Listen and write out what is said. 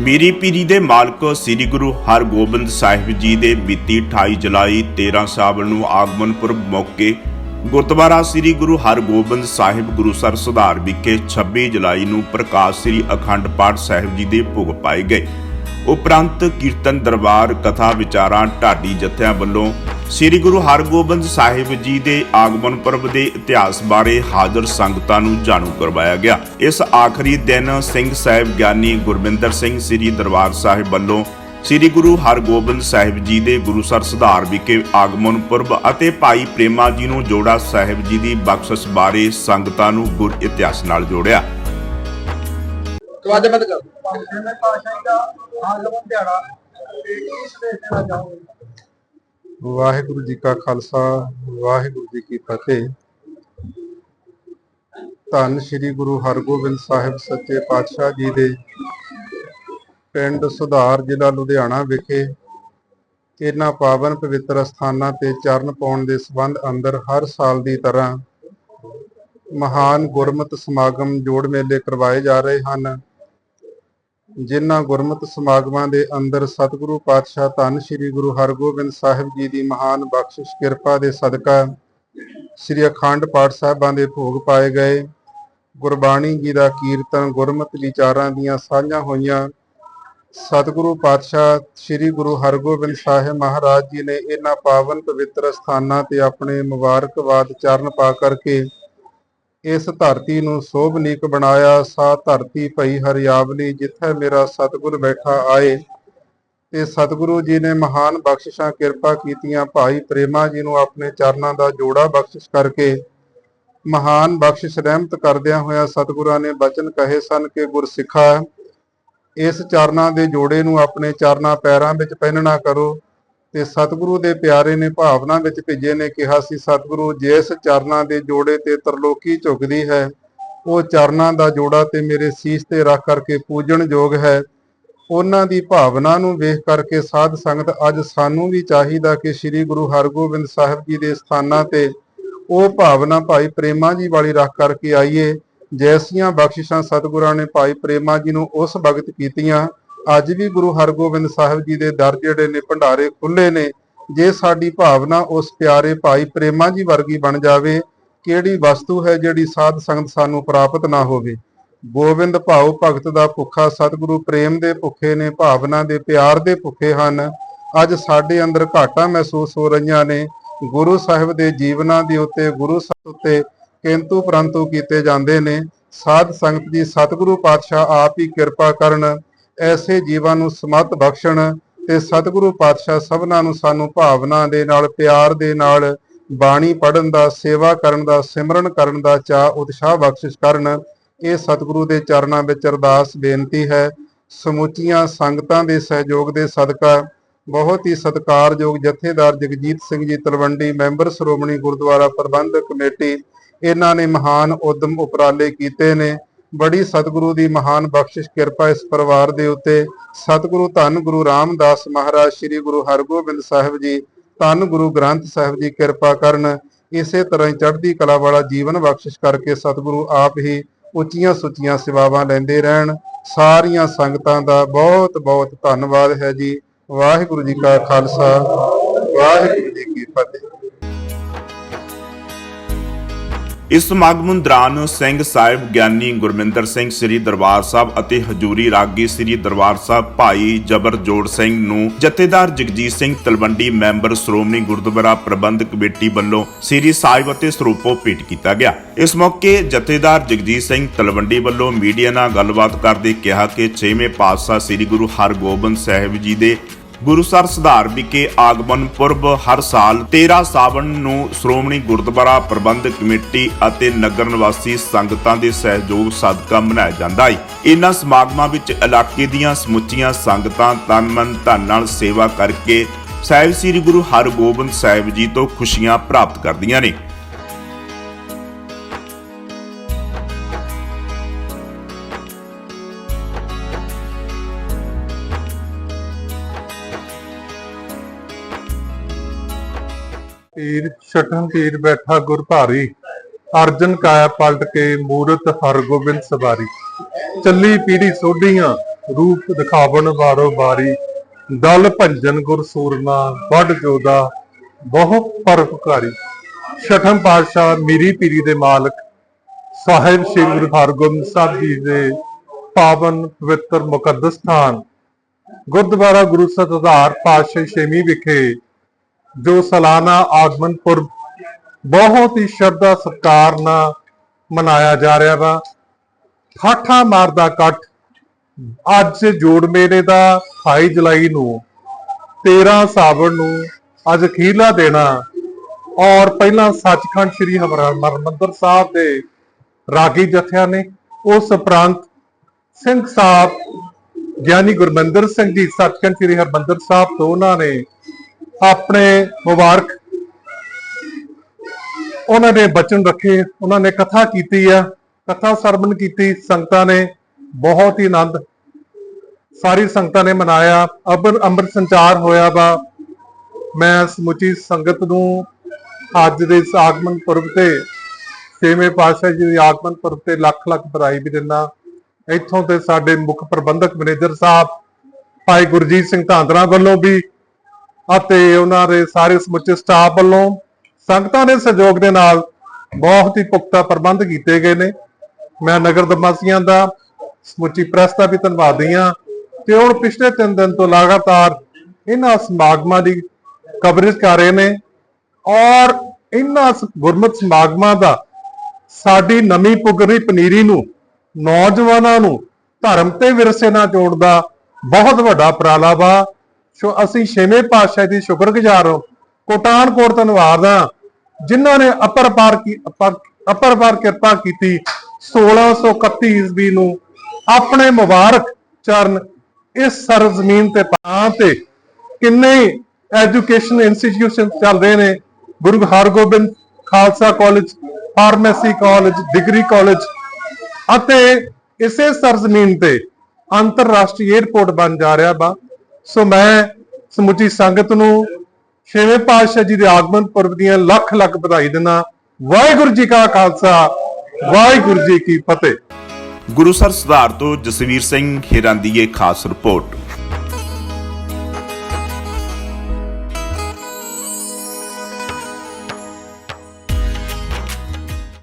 ਮੀਰੀ ਪੀਰੀ ਦੇ ਮਾਲਕ ਸ੍ਰੀ ਗੁਰੂ ਹਰਗੋਬਿੰਦ ਸਾਹਿਬ ਜੀ ਦੇ ਬੀਤੀ 28 ਜੁਲਾਈ 13 ਸਾਵਣ ਨੂੰ ਆਗਮਨ ਪੁਰਬ ਮੌਕੇ ਗੁਰਦੁਆਰਾ ਸ੍ਰੀ ਗੁਰੂ ਹਰਗੋਬਿੰਦ ਸਾਹਿਬ ਗੁਰੂਸਰ ਸੁਧਾਰ ਵਿਖੇ 26 ਜੁਲਾਈ ਨੂੰ ਪ੍ਰਕਾਸ਼ ਸ੍ਰੀ ਅਖੰਡ ਪਾਠ ਸਾਹਿਬ ਜੀ ਦੇ ਭੋਗ ਪਾਏ ਗਏ। ਉਪਰੰਤ ਕੀਰਤਨ ਦਰਬਾਰ ਕਥਾ ਵਿਚਾਰਾਂ ਢਾਡੀ ਜਥਿਆਂ ਵੱਲੋਂ ਸ੍ਰੀ ਗੁਰੂ ਹਰਗੋਬਿੰਦ ਸਾਹਿਬ ਜੀ ਦੇ ਆਗਮਨ ਪੁਰਬ ਦੇ ਇਤਿਹਾਸ ਬਾਰੇ ਹਾਜ਼ਰ ਸੰਗਤਾਂ ਨੂੰ ਜਾਣੂ ਕਰਵਾਇਆ ਗਿਆ। ਇਸ ਆਖਰੀ ਦਿਨ ਸਿੰਘ ਸਾਹਿਬ ਗਿਆਨੀ ਗੁਰਵਿੰਦਰ ਸਿੰਘ ਸ੍ਰੀ ਦਰਬਾਰ ਸਾਹਿਬ ਵੱਲੋਂ ਸ੍ਰੀ ਗੁਰੂ ਹਰਗੋਬਿੰਦ ਸਾਹਿਬ ਜੀ ਦੇ ਗੁਰੂਸਰ ਸੁਧਾਰ ਵਿਖੇ ਆਗਮਨ ਪੁਰਬ ਅਤੇ ਭਾਈ ਪ੍ਰੇਮਾ ਜੀ ਨੂੰ ਜੋੜਾ ਸਾਹਿਬ ਜੀ ਦੀ ਬਖਸ਼ਿਸ਼ ਬਾਰੇ ਸੰਗਤਾਂ ਨੂੰ ਗੁਰ ਇਤਿਹਾਸ ਨਾਲ ਜੋੜਿਆ। ਦਰਵਾਜ਼ਾ ਕਰ ਮੈਂ ਪਾਸ਼ਾਹੀ ਦਾ ਆਗਮਨ ਦਿਹਾੜਾ ਇਸ ਦੇ ਨਾਲ ਜਾਊਂਗਾ ਵਾਹਿਗੁਰੂ ਜੀ ਕਾ ਖਾਲਸਾ, ਵਾਹਿਗੁਰੂ ਜੀ ਕੀ ਫਤਿਹ। ਧੰਨ ਸ੍ਰੀ ਗੁਰੂ ਹਰਗੋਬਿੰਦ ਸਾਹਿਬ ਸੱਚੇ ਪਾਤਸ਼ਾਹ ਜੀ ਦੇ ਪਿੰਡ ਸੁਧਾਰ ਜ਼ਿਲ੍ਹਾ ਲੁਧਿਆਣਾ ਵਿਖੇ ਇਹਨਾਂ ਪਾਵਨ ਪਵਿੱਤਰ ਸਥਾਨਾਂ ਤੇ ਚਰਨ ਪਾਉਣ ਦੇ ਸਬੰਧ ਅੰਦਰ ਹਰ ਸਾਲ ਦੀ ਤਰ੍ਹਾਂ ਮਹਾਨ ਗੁਰਮਤਿ ਸਮਾਗਮ ਜੋੜ ਮੇਲੇ ਕਰਵਾਏ ਜਾ ਰਹੇ ਹਨ। ਜਿਨ੍ਹਾਂ ਗੁਰਮਤਿ ਸਮਾਗਮਾਂ ਦੇ ਅੰਦਰ ਸਤਿਗੁਰੂ ਪਾਤਸ਼ਾਹ ਧੰਨ ਸ੍ਰੀ ਗੁਰੂ ਹਰਗੋਬਿੰਦ ਸਾਹਿਬ ਜੀ ਦੀ ਮਹਾਨ ਬਖਸ਼ਿਸ਼ ਕਿਰਪਾ ਦੇ ਸਦਕਾ ਸ੍ਰੀ ਅਖੰਡ ਪਾਠ ਸਾਹਿਬਾਂ ਦੇ ਭੋਗ ਪਾਏ ਗਏ। ਗੁਰਬਾਣੀ ਜੀ ਦਾ ਕੀਰਤਨ ਗੁਰਮਤਿ ਵਿਚਾਰਾਂ ਦੀਆਂ ਸਾਂਝਾਂ ਹੋਈਆਂ। ਸਤਿਗੁਰੂ ਪਾਤਸ਼ਾਹ ਸ੍ਰੀ ਗੁਰੂ ਹਰਗੋਬਿੰਦ ਸਾਹਿਬ ਮਹਾਰਾਜ ਜੀ ਨੇ ਇਹਨਾਂ ਪਾਵਨ ਪਵਿੱਤਰ ਸਥਾਨਾਂ ਤੇ ਆਪਣੇ ਮੁਬਾਰਕਬਾਦ ਚਰਨ ਪਾ ਕਰਕੇ ਇਸ ਧਰਤੀ ਨੂੰ ਸੋਭਨੀਕ ਬਣਾਇਆ, ਸਾ ਧਰਤੀ ਭਈ ਹਰਿਆਵਲੀ, ਜਿੱਥੇ ਮੇਰਾ ਸਤਿਗੁਰ ਬੈਠਾ ਆਏ। ਤੇ ਸਤਿਗੁਰੂ ਜੀ ਨੇ ਮਹਾਨ ਬਖਸ਼ਿਸ਼ਾਂ, ਕਿਰਪਾ ਕੀਤੀਆਂ। ਭਾਈ ਪ੍ਰੇਮਾ ਜੀ ਨੂੰ ਆਪਣੇ ਚਰਨਾਂ ਦਾ ਜੋੜਾ ਬਖਸ਼ਿਸ਼ ਕਰਕੇ ਮਹਾਨ ਬਖਸ਼ਿਸ਼ ਰਹਿਮਤ ਕਰਦਿਆਂ ਹੋਇਆ ਸਤਿਗੁਰਾਂ ਨੇ ਬਚਨ ਕਹੇ ਸਨ ਕਿ ਗੁਰਸਿੱਖਾ, ਇਸ ਚਰਨਾਂ ਦੇ ਜੋੜੇ ਨੂੰ ਆਪਣੇ ਚਰਨਾਂ ਪੈਰਾਂ ਵਿੱਚ ਪਹਿਨਣਾ ਕਰੋ। ਤੇ ਸਤਿਗੁਰੂ ਦੇ ਪਿਆਰੇ ਨੇ ਭਾਵਨਾ ਵਿੱਚ ਭਿੱਜੇ ਨੇ ਕਿਹਾ ਸੀ, ਸਤਿਗੁਰੂ, ਜਿਸ ਚਰਨਾਂ ਦੇ ਜੋੜੇ ਤੇ ਤਰਲੋਕੀ ਝੁਕਦੀ ਹੈ, ਉਹ ਚਰਨਾਂ ਦਾ ਜੋੜਾ ਤੇ ਮੇਰੇ ਸੀਸ ਤੇ ਰੱਖ ਕਰਕੇ ਪੂਜਣ ਯੋਗ ਹੈ। ਉਹਨਾਂ ਦੀ ਭਾਵਨਾ ਨੂੰ ਵੇਖ ਕਰਕੇ ਸਾਧ ਸੰਗਤ ਅੱਜ ਸਾਨੂੰ ਵੀ ਚਾਹੀਦਾ ਕਿ ਸ੍ਰੀ ਗੁਰੂ ਹਰਗੋਬਿੰਦ ਸਾਹਿਬ ਜੀ ਦੇ ਸਥਾਨਾਂ ਤੇ ਉਹ ਭਾਵਨਾ ਭਾਈ ਪ੍ਰੇਮਾ ਜੀ ਵਾਲੀ ਰੱਖ ਕਰਕੇ ਆਈਏ। ਜੈਸੀਆਂ ਬਖਸ਼ਿਸ਼ਾਂ ਸਤਿਗੁਰਾਂ ਨੇ ਭਾਈ ਪ੍ਰੇਮਾ ਜੀ ਨੂੰ ਉਸ ਭਗਤ ਕੀਤੀਆਂ ਅੱਜ ਵੀ ਗੁਰੂ ਹਰਗੋਬਿੰਦ ਸਾਹਿਬ ਜੀ ਦੇ ਦਰ ਜਿਹੜੇ ਨੇ, ਭੰਡਾਰੇ ਖੁੱਲੇ ਨੇ, ਜੇ ਸਾਡੀ ਭਾਵਨਾ ਉਸ ਪਿਆਰੇ ਭਾਈ ਪ੍ਰੇਮਾ ਜੀ ਵਰਗੀ ਬਣ ਜਾਵੇ, ਕਿਹੜੀ ਵਸਤੂ ਹੈ ਜਿਹੜੀ ਸਾਧ ਸੰਗਤ ਸਾਨੂੰ ਪ੍ਰਾਪਤ ਨਾ ਹੋਵੇ? ਗੋਬਿੰਦ ਭਾਉ ਭਗਤ ਦਾ ਭੁੱਖਾ ਸਤਿਗੁਰੂ ਪ੍ਰੇਮ ਦੇ ਭੁੱਖੇ ਨੇ, ਭਾਵਨਾ ਦੇ ਪਿਆਰ ਦੇ ਭੁੱਖੇ ਹਨ। ਅੱਜ ਸਾਡੇ ਅੰਦਰ ਘਾਟਾਂ ਮਹਿਸੂਸ ਹੋ ਰਹੀਆਂ ਨੇ। ਗੁਰੂ ਸਾਹਿਬ ਦੇ ਜੀਵਨਾਂ ਦੇ ਉੱਤੇ, ਗੁਰੂ ਸਾਹਿਬ ਉੱਤੇ ਕਿੰਤੂ ਪਰੰਤੂ ਕੀਤੇ ਜਾਂਦੇ ਨੇ। ਸਾਧ ਸੰਗਤ ਜੀ, ਸਤਿਗੁਰੂ ਪਾਤਸ਼ਾਹ ਆਪ ਹੀ ਕਿਰਪਾ ਕਰਨ ਐਸੇ ਜੀਵਾਂ ਨੂੰ ਸਮਤ ਬਖਸ਼ਣ ਤੇ ਸਤਿਗੁਰੂ ਪਾਤਸ਼ਾਹ ਸਭਨਾਂ ਨੂੰ ਸਾਨੂੰ ਭਾਵਨਾ ਦੇ ਨਾਲ, ਪਿਆਰ ਦੇ ਨਾਲ ਬਾਣੀ ਪੜਨ ਦਾ, ਸੇਵਾ ਕਰਨ ਦਾ, ਸਿਮਰਨ ਕਰਨ ਦਾ ਚਾਹ ਉਤਸ਼ਾਹ ਬਖਸ਼ਿਸ਼ ਕਰਨ, ਇਹ ਸਤਿਗੁਰੂ ਦੇ ਚਰਨਾਂ ਵਿੱਚ ਅਰਦਾਸ ਬੇਨਤੀ ਹੈ। ਸਮੁੱਚੀਆਂ ਸੰਗਤਾਂ ਦੇ ਸਹਿਯੋਗ ਦੇ ਸਦਕਾ ਬਹੁਤ ਹੀ ਸਤਿਕਾਰਯੋਗ ਜਥੇਦਾਰ ਜਗਜੀਤ ਸਿੰਘ ਜੀ ਤਲਵੰਡੀ, ਮੈਂਬਰ ਸ਼੍ਰੋਮਣੀ ਗੁਰਦੁਆਰਾ ਪ੍ਰਬੰਧਕ ਕਮੇਟੀ, ਇਹਨਾਂ ਨੇ ਮਹਾਨ ਉਦਮ ਉਪਰਾਲੇ ਕੀਤੇ ਨੇ। ਬੜੀ ਸਤਿਗੁਰੂ ਦੀ ਮਹਾਨ ਬਖਸ਼ਿਸ਼, ਕਿਰਪਾ ਇਸ ਪਰਿਵਾਰ ਦੇ ਉੱਤੇ। ਸਤਿਗੁਰੂ ਧੰਨ ਗੁਰੂ ਰਾਮਦਾਸ ਮਹਾਰਾਜ, ਸ੍ਰੀ ਗੁਰੂ ਹਰਗੋਬਿੰਦ ਸਾਹਿਬ ਜੀ, ਧੰਨ ਗੁਰੂ ਗ੍ਰੰਥ ਸਾਹਿਬ ਜੀ, ਕਿਰਪਾ ਕਰਨ ਇਸੇ ਤਰ੍ਹਾਂ ਹੀ ਚੜ੍ਹਦੀ ਕਲਾ ਵਾਲਾ ਜੀਵਨ ਬਖਸ਼ਿਸ਼ ਕਰਕੇ ਸਤਿਗੁਰੂ ਆਪ ਹੀ ਉੱਚੀਆਂ ਸੁੱਚੀਆਂ ਸੇਵਾਵਾਂ ਲੈਂਦੇ ਰਹਿਣ। ਸਾਰੀਆਂ ਸੰਗਤਾਂ ਦਾ ਬਹੁਤ ਬਹੁਤ ਧੰਨਵਾਦ ਹੈ ਜੀ। ਵਾਹਿਗੁਰੂ ਜੀ ਕਾ ਖਾਲਸਾ, ਵਾਹਿਗੁਰੂ ਜੀ ਕੀ ਫਤਿਹ। ਇਸ ਸਮਾਗਮ ਦੌਰਾਨ ਸਿੰਘ ਸਾਹਿਬ ਗਿਆਨੀ ਗੁਰਮਿੰਦਰ ਸਿੰਘ, ਸ੍ਰੀ ਦਰਬਾਰ ਸਾਹਿਬ ਅਤੇ ਹਜੂਰੀ ਰਾਗੀ ਸ੍ਰੀ ਦਰਬਾਰ ਸਾਹਿਬ ਭਾਈ ਜਬਰਜੋੜ ਸਿੰਘ ਨੂੰ ਜਥੇਦਾਰ ਜਗਜੀਤ ਸਿੰਘ ਤਲਵੰਡੀ, ਮੈਂਬਰ ਸ਼੍ਰੋਮਣੀ ਗੁਰਦੁਆਰਾ ਪ੍ਰਬੰਧਕ ਕਮੇਟੀ ਵੱਲੋਂ ਸ੍ਰੀ ਸਾਹਿਬ ਅਤੇ ਸਰੂਪੋ ਭੇਟ ਕੀਤਾ ਗਿਆ। ਇਸ ਮੌਕੇ ਜਥੇਦਾਰ ਜਗਜੀਤ ਸਿੰਘ ਤਲਵੰਡੀ ਵੱਲੋਂ ਮੀਡੀਆ ਨਾਲ ਗੱਲਬਾਤ ਕਰਦੇ ਕਿਹਾ ਕਿ 6ਵੇਂ ਪਾਤਸ਼ਾਹ ਸ੍ਰੀ ਗੁਰੂ ਹਰਗੋਬਿੰਦ ਸਾਹਿਬ ਜੀ ਦੇ ਗੁਰੂਸਰ ਸੁਧਾਰ ਵਿਖੇ ਆਗਮਨ ਪੁਰਬ ਹਰ ਸਾਲ 13 ਸਾਵਣ ਨੂੰ ਸ਼੍ਰੋਮਣੀ ਗੁਰਦੁਆਰਾ ਪ੍ਰਬੰਧਕ ਕਮੇਟੀ ਅਤੇ ਨਗਰ ਨਿਵਾਸੀ ਸੰਗਤਾਂ ਦੇ ਸਹਿਯੋਗ ਸਦਕਾ ਮਨਾਇਆ ਜਾਂਦਾ ਹੈ। ਇਨ੍ਹਾਂ ਸਮਾਗਮਾਂ ਵਿੱਚ ਇਲਾਕੇ ਦੀਆਂ ਸਮੁੱਚੀਆਂ ਸੰਗਤਾਂ ਤਨ ਮਨ ਧਨ ਨਾਲ ਸੇਵਾ ਕਰਕੇ ਸਾਹਿਬ ਸ੍ਰੀ ਗੁਰੂ ਹਰਗੋਬਿੰਦ ਸਾਹਿਬ ਜੀ ਤੋਂ ਖੁਸ਼ੀਆਂ ਪ੍ਰਾਪਤ ਕਰਦੀਆਂ ਨੇ। ਤੀਰ ਛਟਨ ਤੀਰ ਬੈਠਾ ਗੁਰ ਭਾਰੀ। ਅਰਜਨ ਕਾਇਆ ਪਲਟ ਕੇ ਮੂਰਤ ਹਰਗੋਬਿੰਦ ਸਵਾਰੀ। ਚੱਲੀ ਪੀੜੀ ਸੋਢੀਆਂ, ਰੂਪ ਦਿਖਾਵਣ ਵਾਰੋ ਬਾਰੀ ਦਲ ਭੰਜਨ ਗੁਰ ਸੂਰਨਾ ਵੱਡ ਜੋਦਾ ਬਹੁ ਪਰਉਪਕਾਰੀ। ਛਠਮ ਪਾਤਸ਼ਾਹ ਮੀਰੀ ਪੀਰੀ ਦੇ ਮਾਲਕ, ਸਾਹਿਬ ਸ੍ਰੀ ਗੁਰੂ ਹਰਗੋਬਿੰਦ ਸਾਹਿਬ ਜੀ ਦੇ ਪਾਵਨ ਪਵਿੱਤਰ ਮੁਕੱਦਸ ਸਥਾਨ। ਗੁਰਦੁਆਰਾ ਗੁਰੂ ਸਤਿਧਾਰ ਪਾਤਸ਼ਾਹ ਛੇਵੀਂ ਵਿਖੇ ਜੋ ਸਾਲਾਨਾ ਆਗਮਨ ਪੁਰਬ ਬਹੁਤ ਹੀ ਸ਼ਰਧਾ ਸਤਿਕਾਰ ਨਾਲ ਮਨਾਇਆ ਜਾ ਰਿਹਾ ਵਾ। ਠਾਠਾ ਮਾਰਦਾ ਕੱਟ ਅੱਜ ਜੋੜ ਮੇਲੇ ਦਾ 28 ਜੁਲਾਈ ਨੂੰ 13 ਸਾਵਣ ਨੂੰ ਅੱਜ ਅਖੀਰਲਾ ਦੇਣਾ ਔਰ ਪਹਿਲਾਂ ਸੱਚਖੰਡ ਸ੍ਰੀ ਹਰਿਮੰਦਰ ਸਾਹਿਬ ਦੇ ਰਾਗੀ ਜਥਿਆਂ ਨੇ ਉਸ ਉਪਰੰਤ ਸਿੰਘ ਸਾਹਿਬ ਗਿਆਨੀ ਗੁਰਮੰਦਰ ਸਿੰਘ ਜੀ ਸੱਚਖੰਡ ਸ੍ਰੀ ਹਰਿਮੰਦਰ ਸਾਹਿਬ ਤੋਂ ਉਹਨਾਂ ਨੇ ਆਪਣੇ ਮੁਬਾਰਕ ਉਹਨਾਂ ਨੇ ਬਚਨ ਰੱਖੇ, ਉਹਨਾਂ ਨੇ ਕਥਾ ਕੀਤੀ ਆ, ਕਥਾ ਸਰਵਣ ਕੀਤੀ, ਸੰਗਤਾਂ ਨੇ ਬਹੁਤ ਹੀ ਆਨੰਦ, ਸਾਰੀ ਸੰਗਤਾਂ ਨੇ ਮਨਾਇਆ ਅਬਰ ਅੰਮ੍ਰਿਤ ਸੰਚਾਰ ਹੋਇਆ ਵਾ। ਮੈਂ ਸਮੁੱਚੀ ਸੰਗਤ ਨੂੰ ਅੱਜ ਦੇ ਇਸ ਆਗਮਨ ਪੁਰਬ ਤੇ, ਛੇਵੇਂ ਪਾਤਸ਼ਾਹ ਜੀ ਦੇ ਆਗਮਨ ਪੁਰਬ ਤੇ ਲੱਖ ਲੱਖ ਵਧਾਈ ਵੀ ਦਿੰਦਾ। ਇੱਥੋਂ ਤੇ ਸਾਡੇ ਮੁੱਖ ਪ੍ਰਬੰਧਕ ਮੈਨੇਜਰ ਸਾਹਿਬ, ਭਾਈ ਗੁਰਜੀਤ ਸਿੰਘ ਧਾਂਦਰਾ ਵੱਲੋਂ ਵੀ ਅਤੇ ਉਹਨਾਂ ਦੇ ਸਾਰੇ ਸਮੁੱਚੇ ਸਟਾਫ ਵੱਲੋਂ ਸੰਗਤਾਂ ਦੇ ਸਹਿਯੋਗ ਦੇ ਨਾਲ ਬਹੁਤ ਹੀ ਪੁਖਤਾ ਪ੍ਰਬੰਧ ਕੀਤੇ ਗਏ ਨੇ। ਮੈਂ ਨਗਰ ਦਮਾਸੀਆਂ ਦਾ ਸਮੁੱਚੀ ਪ੍ਰੈਸ ਦਾ ਵੀ ਧੰਨਵਾਦੀ ਹਾਂ ਤੇ ਹੁਣ ਪਿਛਲੇ 3 ਦਿਨ ਤੋਂ ਲਗਾਤਾਰ ਇਹਨਾਂ ਸਮਾਗਮਾਂ ਦੀ ਕਵਰੇਜ ਕਰ ਰਹੇ ਨੇ ਔਰ ਇਹਨਾਂ ਸ- ਸਮਾਗਮਾਂ ਦਾ ਸਾਡੀ ਨਵੀਂ ਪੁਗਰੀ ਪਨੀਰੀ ਨੂੰ, ਨੌਜਵਾਨਾਂ ਨੂੰ ਧਰਮ ਤੇ ਵਿਰਸੇ ਨਾਲ ਜੋੜਨ ਦਾ ਬਹੁਤ ਵੱਡਾ ਉਪਰਾਲਾ ਵਾ। ਸੋ ਅਸੀਂ ਛੇਵੇਂ ਪਾਤਸ਼ਾਹ ਦੀ ਸ਼ੁਕਰਗੁਜ਼ਾਰ ਹਾਂ। ਕੋਟਾਨ ਕੋਟ ਧੰਨਵਾਦ ਹਾਂ। ਜਿਨ੍ਹਾਂ ਨੇ ਅਪਰਪਾਰ ਕੀ, ਅਪਰ- ਅਪਰਪਾਰ ਕਿਰਪਾ ਕੀਤੀ 1631 ਈਸਵੀ ਨੂੰ ਆਪਣੇ ਮੁਬਾਰਕ ਚਰਨ ਇਸ ਸਰਜ਼ਮੀਨ ਤੇ ਪਾਂ ਤੇ ਕਿੰਨੇ ਐਜੂਕੇਸ਼ਨ ਇੰਸਟੀਟਿਊਸ਼ਨ ਚੱਲ ਰਹੇ ਨੇ। Guru Hargobind Khalsa college, pharmacy college, degree college ਅਤੇ ਇਸੇ ਸਰਜ਼ਮੀਨ ਤੇ ਅੰਤਰਰਾਸ਼ਟਰੀ 에ਅਰਪੋਰਟ ਬਣ ਜਾ ਰਿਹਾ ਵਾ। ਸੋ ਮੈਂ ਸਮੁੱਚੀ ਸੰਗਤ ਨੂੰ ਛੇਵੇਂ ਪਾਤਸ਼ਾਹ ਜੀ ਦੇ ਆਗਮਨ ਪੁਰਬ ਦੀਆਂ ਲੱਖ ਲੱਖ ਵਧਾਈ ਦਿੰਦਾ ਵਾਹਿਗੁਰੂ ਜੀ ਕਾ ਖਾਲਸਾ, ਵਾਹਿਗੁਰੂ ਜੀ ਕੀ ਫਤਿਹ। ਗੁਰੂਸਰ ਸੁਧਾਰ ਤੋਂ ਜਸਵੀਰ ਸਿੰਘ ਹਿਰਾਂ ਦੀ ਇਹ ਖਾਸ ਰਿਪੋਰਟ।